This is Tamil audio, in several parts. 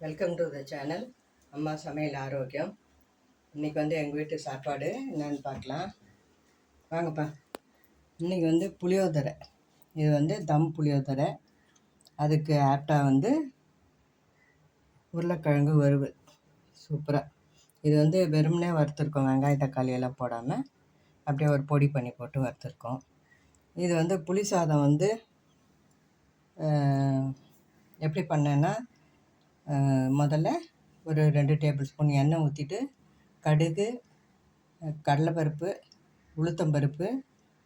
வெல்கம் டு த சேனல் அம்மா சமையல் ஆரோக்கியம். இன்றைக்கி வந்து எங்கள் வீட்டு சாப்பாடு என்னென்னு பார்க்கலாம். வாங்கப்பா. இன்றைக்கி வந்து புளியோதரை. இது வந்து தம் புளியோதரை. அதுக்கு ஆப்டாக வந்து உருளைக்கிழங்கு வறுவல். சூப்பராக இது வந்து வெறுமனே வறுத்துருக்கோம். வெங்காய தக்காளி எல்லாம் போடாமல் அப்படியே ஒரு பொடி பண்ணி போட்டு வறுத்துருக்கோம். இது வந்து புளி சாதம் வந்து எப்படி பண்ணேன்னா முதல்ல ஒரு ரெண்டு டேபிள் ஸ்பூன் எண்ணெய் ஊற்றிட்டு கடுகு கடலைப்பருப்பு உளுத்தம்பருப்பு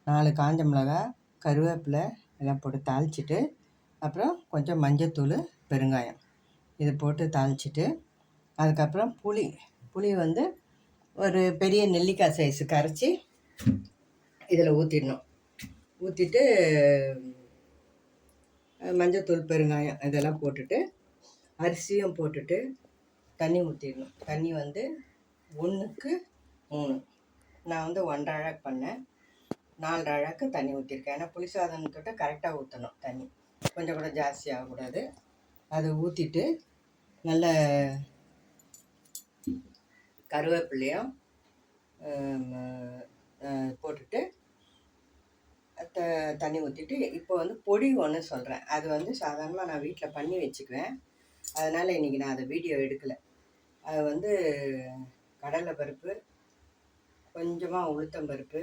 நாலு காஞ்ச மிளகாய் கருவேப்பிலை எல்லாம் போட்டு தாளிச்சிட்டு அப்புறம் கொஞ்சம் மஞ்சத்தூள் பெருங்காயம். இது போட்டு தாளிச்சிட்டு அதுக்கப்புறம் புளி புளி வந்து ஒரு பெரிய நெல்லிக்காய் சைஸு கரைச்சி இதில் ஊற்றிடணும் ஊற்றிட்டு மஞ்சத்தூள் பெருங்காயம் இதெல்லாம் போட்டுட்டு அரிசியும் போட்டுட்டு தண்ணி ஊற்றிடணும் தண்ணி வந்து ஒன்றுக்கு மூணு. நான் வந்து ஒன்றரை அழகு பண்ணேன். நாலரை அழகு தண்ணி ஊற்றிருக்கேன் ஏன்னா புளி சாதனத்துக்கிட்ட கரெக்டாக ஊற்றணும் தண்ணி. கொஞ்சம் கூட ஜாஸ்தி ஆகக்கூடாது. அதை ஊற்றிட்டு நல்ல கருவேப்பிலையும் போட்டுட்டு த தண்ணி ஊற்றிட்டு இப்போ வந்து பொடி ஒன்று சொல்கிறேன் அது வந்து சாதாரணமாக நான் வீட்டில் பண்ணி வச்சுக்குவேன். அதனால் இன்றைக்கி நான் அதை வீடியோ எடுக்கலை. அது வந்து கடலை பருப்பு கொஞ்சமாக உளுத்தம் பருப்பு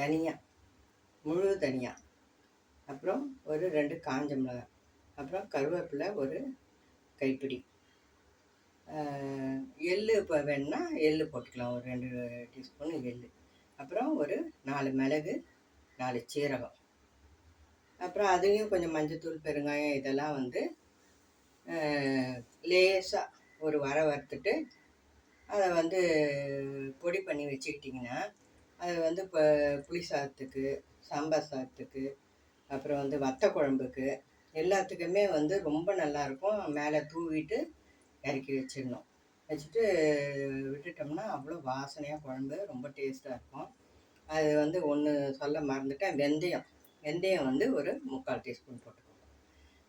தனியா முழு தனியா. அப்புறம் ஒரு ரெண்டு காஞ்ச மிளகாய் அப்புறம் கருவேப்பிலை ஒரு கைப்பிடி. எள் எள்ளு இப்போ வேணுன்னா எள்ளு போட்டுக்கலாம். ஒரு ரெண்டு டீஸ்பூன் எள் அப்புறம் ஒரு நாலு மிளகு நாலு சீரகம். அப்புறம் அதையும் கொஞ்சம் மஞ்சத்தூள் பெருங்காயம் இதெல்லாம் வந்து லேசாக ஒரு வர வறுத்துட்டு அதை வந்து பொடி பண்ணி வச்சுக்கிட்டிங்கன்னா அது வந்து இப்போ புளி சாதத்துக்கு சாம்பார் சாதத்துக்கு அப்புறம் வந்து வத்த குழம்புக்கு எல்லாத்துக்குமே வந்து ரொம்ப நல்லாயிருக்கும் மேலே தூவிட்டு இறக்கி வச்சிடணும். வச்சுட்டு விட்டுட்டோம்னா அவ்வளோ வாசனையாக குழம்பு ரொம்ப டேஸ்ட்டாக இருக்கும். அது வந்து ஒன்று சொல்ல மறந்துட்டேன். வெந்தயம். வெந்தயம் வந்து ஒரு முக்கால் டீஸ்பூன் போட்டுக்கோங்க.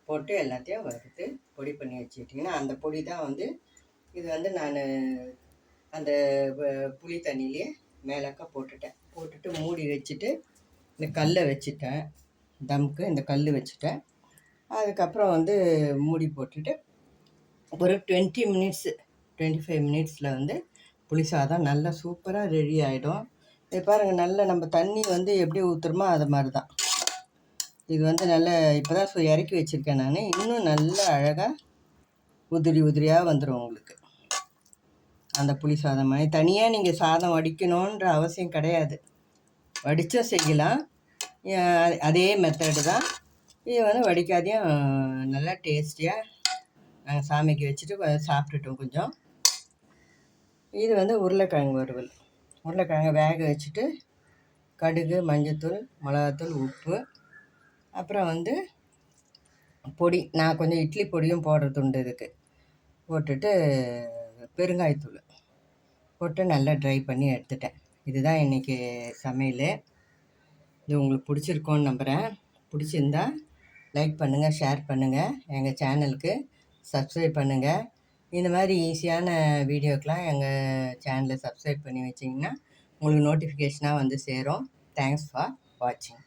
போட்டு எல்லாத்தையும் வறுத்து பொடி பண்ணி வச்சுக்கிட்டிங்கன்னா அந்த பொடி தான் வந்து இது வந்து நான் அந்த புளி தண்ணியிலே மேலக்கா போட்டுட்டேன். போட்டுட்டு மூடி வச்சுட்டு இந்த கல்லை வச்சுட்டேன். தம்க்கு இந்த கல் வச்சுட்டேன். அதுக்கப்புறம் வந்து மூடி போட்டுட்டு ஒரு டுவெண்ட்டி மினிட்ஸு டுவெண்ட்டி ஃபைவ் மினிட்ஸில் வந்து புளி சாதம் நல்லா சூப்பராக ரெடி ஆகிடும் இது பாருங்கள் நல்லா நம்ம தண்ணி வந்து எப்படி ஊற்றுறோமோ அது மாதிரி தான். இது வந்து நல்லா இப்போ தான் ஸோ இறக்கி வச்சுருக்கேன் நான். இன்னும் நல்லா அழகாக உதிரி உதிரியாக வந்துடும் உங்களுக்கு. அந்த புளி சாதம் மாதிரி. தனியாக நீங்கள் சாதம் வடிக்கணுன்ற அவசியம் கிடையாது. வடித்தும் செய்யலாம். அதே மெத்தடு தான். இது வந்து வடிக்காதையும் நல்லா டேஸ்டியாக நாங்கள் சாமிக்கு வச்சுட்டு சாப்பிட்டுட்டோம் கொஞ்சம். இது வந்து உருளைக்கிழங்கு வறுவல். உருளைக்கிழங்கு வேக வச்சுட்டு கடுகு மஞ்சத்தூள் மிளகாத்தூள் உப்பு அப்புறம் வந்து பொடி நான் கொஞ்சம் இட்லி பொடியும் போடுறது உண்டு இதுக்கு போட்டுட்டு பெருங்காயத்தூள் போட்டு நல்லா ட்ரை பண்ணி எடுத்துட்டேன். இதுதான் இன்றைக்கி சமையல். இது உங்களுக்கு பிடிச்சிருக்கோன்னு நம்புகிறேன் பிடிச்சிருந்தா லைக் பண்ணுங்கள் ஷேர் பண்ணுங்கள் எங்கள் சேனலுக்கு சப்ஸ்கிரைப் பண்ணுங்கள் இந்த மாதிரி ஈஸியான வீடியோக்கெலாம் எங்கள் சேனலை சப்ஸ்கிரைப் பண்ணி வச்சிங்கன்னா உங்களுக்கு நோட்டிஃபிகேஷனாக வந்து சேரும். தேங்க்ஸ் ஃபார் வாட்சிங்